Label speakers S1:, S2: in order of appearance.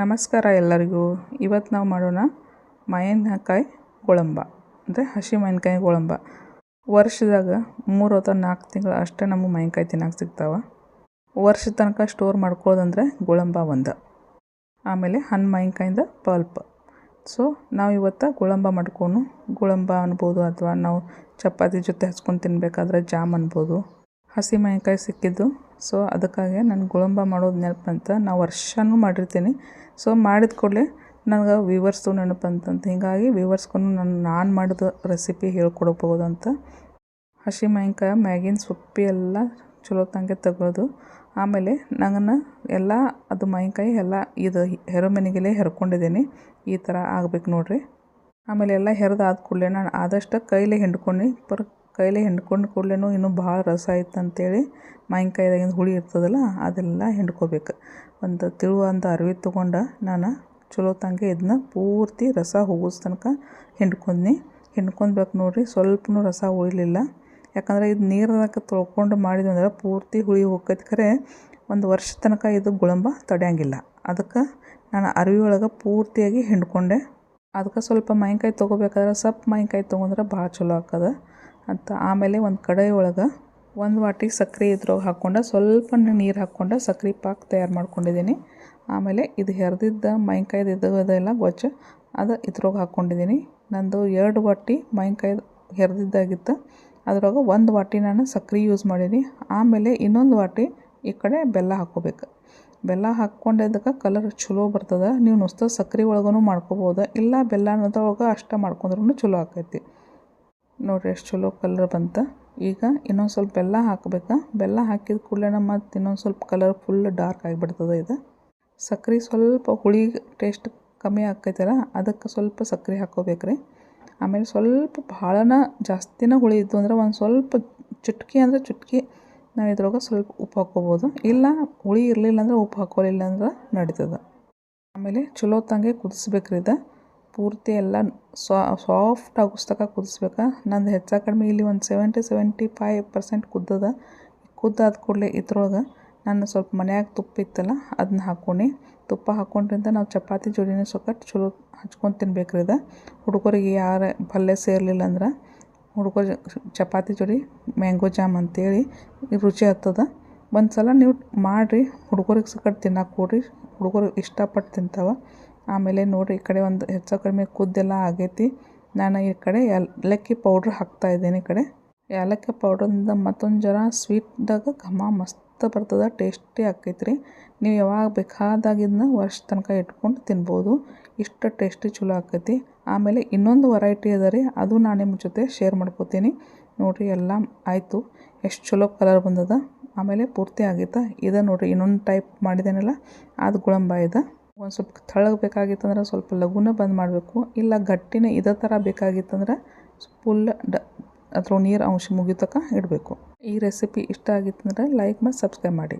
S1: ನಮಸ್ಕಾರ ಎಲ್ಲರಿಗೂ. ಇವತ್ತು ನಾವು ಮಾಡೋಣ ಮಾವಿನಕಾಯಿ ಗೋಳಂಬ, ಅಂದರೆ ಹಸಿ ಮಾವಿನಕಾಯಿ ಗೋಳಂಬ. ವರ್ಷದಾಗ ಮೂರು ಅಥವಾ ನಾಲ್ಕು ತಿಂಗಳು ಅಷ್ಟೇ ನಮಗೆ ಮಾವಿನಕಾಯಿ ತಿನ್ನೋಕೆ ಸಿಗ್ತಾವೆ. ವರ್ಷ ತನಕ ಸ್ಟೋರ್ ಮಾಡ್ಕೊಳ್ಳೋದಂದ್ರೆ ಗುಳಂಬ ಒಂದು. ಆಮೇಲೆ ಹಣ್ಣು ಮಾವಿನಕಾಯಿಂದ ಪಲ್ಪ್. ಸೊ ನಾವು ಇವತ್ತು ಗುಳಂಬ ಮಾಡ್ಕೊಂಡು ಗುಳಂಬ ಅನ್ಬೋದು ಅಥವಾ ನಾವು ಚಪಾತಿ ಜೊತೆ ಹಚ್ಕೊಂಡು ತಿನ್ನಬೇಕಾದ್ರೆ ಜಾಮ್ ಅನ್ಬೋದು. ಹಸಿ ಮಾವಿನಕಾಯಿ ಸಿಕ್ಕಿದ್ದು. ಸೊ ಅದಕ್ಕಾಗಿ ನಾನು ಗುಳಂಬ ಮಾಡೋದು ನೆನಪಂತ ನಾ ವರ್ಷವೂ ಮಾಡಿರ್ತೀನಿ. ಸೊ ಮಾಡಿದ ಕೂಡಲೇ ನನಗೆ ವ್ಯೂವರ್ಸ್ದು ನೆನಪಂತಂತ ಹೀಗಾಗಿ ವ್ಯೂವರ್ಸ್ಗೂ ನಾನು ನಾನು ಮಾಡಿದ ರೆಸಿಪಿ ಹೇಳ್ಕೊಡಬಹುದು ಅಂತ. ಹಸಿ ಮಾವಿನಕಾಯಿ ಮ್ಯಾಗಿನ, ಸೊಪ್ಪಿ ಎಲ್ಲ ಚಲೋ ತಂಗೆ ತೆಗೆದು ಆಮೇಲೆ ನಾನು ಎಲ್ಲ, ಅದು ಮಾವಿನಕಾಯಿ ಎಲ್ಲ ಇದು ಹೆರಮನೆಗೆಲೆ ಹೆರ್ಕೊಂಡಿದ್ದೀನಿ. ಈ ಥರ ಆಗ್ಬೇಕು ನೋಡಿರಿ. ಆಮೇಲೆ ಎಲ್ಲ ಹೆರ್ದಾದ ಕೂಡಲೇ ನಾನು ಆದಷ್ಟು ಕೈಲೇ ಹಿಂಡ್ಕೊಂಡು, ಪರ್ ಕೈಲೇ ಹಿಂಡ್ಕೊಂಡು ಕೂಡ್ಲೇ ಇನ್ನೂ ಭಾಳ ರಸ ಆಯ್ತು ಅಂತೇಳಿ ಮಾವಿನಕಾಯಿದಾಗಿಂದ ಹುಳಿ ಇರ್ತದಲ್ಲ, ಅದೆಲ್ಲ ಹಿಂಡ್ಕೋಬೇಕು. ಒಂದು ತಿಳುವಂಥ ಅರಿವೆ ತೊಗೊಂಡು ನಾನು ಚಲೋ ತಂಗೆ ಇದನ್ನ ಪೂರ್ತಿ ರಸ ಹೋಗೋಸ್ ತನಕ ಹಿಂಡ್ಕೊಂಡ್ನಿ. ಹಿಂಡ್ಕೊಳ್ಬೇಕು ನೋಡಿರಿ, ಸ್ವಲ್ಪನು ರಸ ಉಳಿಲಿಲ್ಲ. ಯಾಕಂದ್ರೆ ಇದು ನೀರದಾಗ ತೊಳ್ಕೊಂಡು ಮಾಡಿದ್ವಿ ಅಂದ್ರೆ ಪೂರ್ತಿ ಹುಳಿ ಹೋಗೈತೆ ಖರೆ, ಒಂದು ವರ್ಷ ತನಕ ಇದು ಗುಳಂಬ ತಡೆಯಂಗಿಲ್ಲ. ಅದಕ್ಕೆ ನಾನು ಅರಿವಿ ಒಳಗೆ ಪೂರ್ತಿಯಾಗಿ ಹಿಂಡ್ಕೊಂಡೆ. ಅದಕ್ಕೆ ಸ್ವಲ್ಪ ಮಾವಿನ್ಕಾಯಿ ತೊಗೋಬೇಕಾದ್ರೆ ಸಪ್ಪು ಮಾವಿನ್ಕಾಯಿ ತೊಗೊಂಡ್ರೆ ಭಾಳ ಚಲೋ ಆಗ್ತದೆ. ಅಂತ ಆಮೇಲೆ ಒಂದು ಕಡಾಯಿ ಒಳಗೆ ಒಂದು ವಾಟಿ ಸಕ್ಕರೆ ಇದ್ರೊಳಗೆ ಹಾಕ್ಕೊಂಡು ಸ್ವಲ್ಪ ನೀರು ಹಾಕ್ಕೊಂಡು ಸಕ್ಕರೆ ಪಾಕ್ ತಯಾರು ಮಾಡ್ಕೊಂಡಿದ್ದೀನಿ ಆಮೇಲೆ ಇದು ಹೆರ್ದಿದ್ದ ಮಾವಿನಕಾಯ್ದು ಇದು ಅದೆಲ್ಲ ಅದು ಇದ್ರೊಳಗೆ ಹಾಕ್ಕೊಂಡಿದ್ದೀನಿ ನಂದು ಎರಡು ವಾಟಿ ಮಾವಿನ್ಕಾಯ್ದು ಹೆರ್ದಿದ್ದಾಗಿತ್ತು. ಅದ್ರೊಳಗೆ ಒಂದು ವಾಟಿ ನಾನು ಸಕ್ಕರೆ ಯೂಸ್ ಮಾಡೀನಿ. ಆಮೇಲೆ ಇನ್ನೊಂದು ವಾಟಿ ಈ ಕಡೆ ಬೆಲ್ಲ ಹಾಕ್ಕೋಬೇಕು ಬೆಲ್ಲ ಹಾಕ್ಕೊಂಡಿದ್ದಕ್ಕೆ ಕಲರ್ ಚಲೋ ಬರ್ತದೆ. ನೀವು ನುಸ್ತ ಸಕ್ಕರೆ ಒಳಗೂ ಮಾಡ್ಕೋಬೋದು. ಇಲ್ಲ ಬೆಲ್ಲ ಅನ್ನೋದ್ರೊಳಗೆ ಅಷ್ಟೇ ಮಾಡ್ಕೊಂಡ್ರೂ ಚಲೋ ಆಕೈತಿ. ನೋಡಿರಿ ಎಷ್ಟು ಚಲೋ ಕಲರ್ ಬಂತು. ಈಗ ಇನ್ನೊಂದು ಸ್ವಲ್ಪ ಬೆಲ್ಲ ಹಾಕಬೇಕು? ಬೆಲ್ಲ ಹಾಕಿದ ಕೂಡಲೇ ಮತ್ತು ಇನ್ನೊಂದು ಸ್ವಲ್ಪ ಕಲರ್ ಫುಲ್ ಡಾರ್ಕ್ ಆಗಿಬಿಡ್ತದೆ ಇದು. ಸಕ್ರೆ ಸ್ವಲ್ಪ ಹುಳಿ ಟೇಸ್ಟ್ ಕಮ್ಮಿ ಆಕೈತಲ್ಲ, ಅದಕ್ಕೆ ಸ್ವಲ್ಪ ಹಾಕೋಬೇಕು ರೀ ಆಮೇಲೆ ಸ್ವಲ್ಪ ಭಾಳನ ಜಾಸ್ತಿನ ಹುಳಿ ಇದ್ದು ಅಂದ್ರೆ ಒಂದು ಸ್ವಲ್ಪ ಚುಟ್ಕಿ ಅಂದರೆ ಚುಟ್ಕಿ, ನಾವು ಇದ್ರೊಳಗೆ ಸ್ವಲ್ಪ ಉಪ್ಪು ಹಾಕ್ಕೋಬೋದು ಇಲ್ಲ, ಹುಳಿ ಇರಲಿಲ್ಲ ಅಂದ್ರೆ ಉಪ್ಪು ಹಾಕೋಲಿಲ್ಲ ಅಂದ್ರೆ ನಡೀತದೆ. ಆಮೇಲೆ ಚಲೋ ತಂಗೆ ಕುದಿಸ್ಬೇಕ್ರಿ ಇದು. ಪೂರ್ತಿ ಎಲ್ಲ ಸಾಫ್ಟ್ ಆಗೋಸ್ತಕ ಕುದಿಸ್ಬೇಕು? ನಂದು ಹೆಚ್ಚು ಕಡಿಮೆ ಇಲ್ಲಿ ಒಂದು ಸೆವೆಂಟಿ ಸೆವೆಂಟಿ ಫೈವ್ ಪರ್ಸೆಂಟ್ ಕುದ್ದದ. ಕುದ್ದಾದ ಕೂಡಲೇ ಇದ್ರೊಳಗೆ ನಾನು ಸ್ವಲ್ಪ ಮನ್ಯಾಗ ತುಪ್ಪ ಇತ್ತಲ್ಲ ಅದನ್ನ ಹಾಕ್ಕೊಂಡು. ತುಪ್ಪ ಹಾಕ್ಕೊಂಡ್ರಿಂದ ನಾವು ಚಪಾತಿ ಜೋಡಿನೇ ಸೊಕಟ್ಟು ಚಲೋ ಹಚ್ಕೊಂಡು ತಿನ್ಬೇಕ್ರಿ ಇದು. ಹುಡುಗರಿಗೆ ಯಾರು ಪಲ್ಯ ಸೇರಲಿಲ್ಲ ಅಂದ್ರೆ ಹುಡುಗರು ಚಪಾತಿ ಜೋಡಿ ಮ್ಯಾಂಗೋ ಜಾಮ್ ಅಂತೇಳಿ ರುಚಿ ಆಗ್ತದ ಒಂದು ಸಲ ನೀವು ಮಾಡಿರಿ, ಹುಡುಗರಿಗೆ ಸಕಟ್ ತಿನ್ನಕ್ಕೆ ಕೊಡ್ರಿ. ಹುಡುಗರು ಇಷ್ಟಪಟ್ಟು ತಿಂತಾವೆ. ಆಮೇಲೆ ನೋಡಿರಿ ಈ ಕಡೆ ಒಂದು ಹೆಚ್ಚು ಕಡಿಮೆ ಕುದ್ದೆಲ್ಲ ಆಗೈತಿ. ನಾನು ಈ ಕಡೆ ಏಲಕ್ಕಿ ಪೌಡ್ರ್ ಹಾಕ್ತಾ ಇದ್ದೇನೆ ಈ ಕಡೆ. ಏಲಕ್ಕಿ ಪೌಡ್ರಿಂದ ಮತ್ತೊಂದು ಜರ ಸ್ವೀಟ್ದಾಗ ಘಮ ಮಸ್ತ್ ಬರ್ತದೆ ಟೇಸ್ಟಿ ಆಕೈತೆ ನೀವು ಯಾವಾಗ ಬೇಕಾದಾಗ ಇದನ್ನ ವರ್ಷ ತನಕ ಇಟ್ಕೊಂಡು ತಿನ್ಬೋದು. ಇಷ್ಟು ಟೇಸ್ಟಿ ಚಲೋ ಆಕೈತಿ. ಆಮೇಲೆ ಇನ್ನೊಂದು ವೆರೈಟಿ ಅದ ರೀ, ಅದು ನಾನು ನಿಮ್ಮ ಜೊತೆ ಶೇರ್ ಮಾಡ್ಕೋತೀನಿ. ನೋಡಿರಿ ಎಲ್ಲ ಆಯಿತು. ಎಷ್ಟು ಚಲೋ ಕಲರ್ ಬಂದದ. ಆಮೇಲೆ ಪೂರ್ತಿ ಆಗೈತೆ ಇದೆ ನೋಡಿರಿ ಇನ್ನೊಂದು ಟೈಪ್ ಮಾಡಿದ್ದೇನಲ್ಲ ಅದು ಗುಳಂಬ ಇದೆ. ಒಂದು ಸ್ವಲ್ಪ ತೆಳ್ಳಗೆ ಬೇಕಾಗಿತ್ತಂದ್ರೆ ಸ್ವಲ್ಪ ಲಘುನ ಬಂದ್ ಮಾಡಬೇಕು. ಇಲ್ಲ ಗಟ್ಟಿನ ಇದೇ ಥರ ಬೇಕಾಗಿತ್ತಂದ್ರೆ ಫುಲ್ ಡ ಅದ್ರ ನೀರು ಅಂಶ ಮುಗಿತಕ್ಕ ಇಡಬೇಕು. ಈ ರೆಸಿಪಿ ಇಷ್ಟ ಆಗಿತ್ತಂದ್ರೆ ಲೈಕ್ ಮತ್ತು ಸಬ್ಸ್ಕ್ರೈಬ್ ಮಾಡಿ.